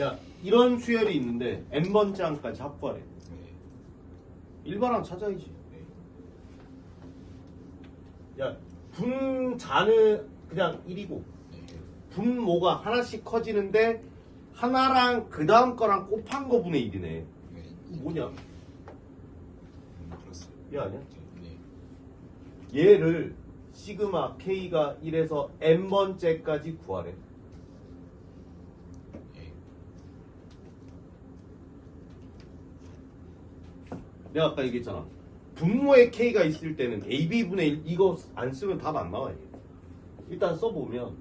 야 이런 수열이 있는데 n번째 항까지 합구하래 네. 일반항 찾아야지 네. 야 분자는 그냥 1이고 네. 분모가 하나씩 커지는데 하나랑 그 다음 거랑 곱한 거 분의 1이네 네. 뭐냐 음. 얘 아니야? 네. 얘를 시그마 k가 1에서 n번째까지 구하래 내가 아까 얘기했잖아. 분모에 k가 있을 때는 ab분의 1 이거 안 쓰면 답 안 나와 얘. 일단 써보면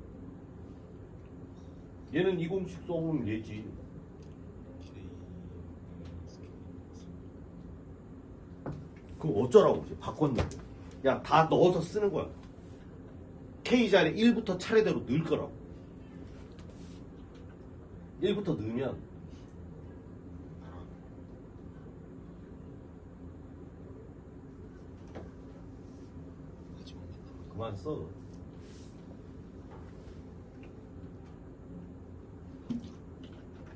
얘는 이 공식 써보면 얘지. 그럼 어쩌라고 이제 바꿨는데 야 다 넣어서 쓰는 거야. K 자리 1부터 차례대로 넣을 거라고. 1부터 넣으면 같이 먹는다. 그만 써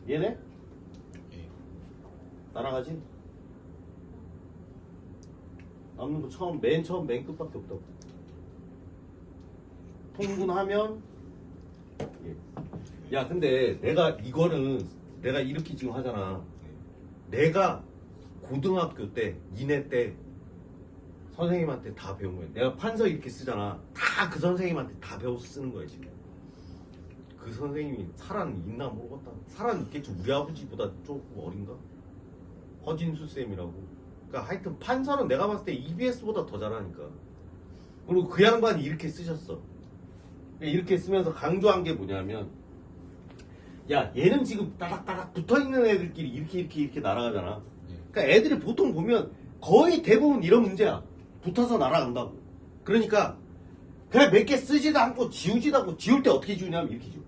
얘네? 네. 따라가지? 남는 거 처음 맨 처음 맨 끝밖에 없다고 통분하면 예. 야 근데 내가 이거는 내가 이렇게 지금 하잖아 네. 내가 고등학교 때 니네 때 선생님한테 다 배운 거야 내가 판서 이렇게 쓰잖아. 다 그 선생님한테 다 배워서 쓰는 거야 지금. 그 선생님이 살아는 있나 모르겠다. 살아는 있겠지? 우리 아버지보다 조금 어린가? 허진수 쌤이라고. 그러니까 하여튼 판서는 내가 봤을 때 EBS보다 더 잘하니까. 그리고 그 양반이 이렇게 쓰셨어. 이렇게 쓰면서 강조한 게 뭐냐면 야 얘는 지금 따닥따닥 붙어 있는 애들끼리 이렇게 이렇게 이렇게 날아가잖아. 네. 그러니까 애들이 보통 보면 거의 대부분 이런 문제야 붙어서 날아간다고. 그러니까 그냥 몇 개 쓰지도 않고 지우지도 않고 지울 때 어떻게 지우냐면 이렇게 지워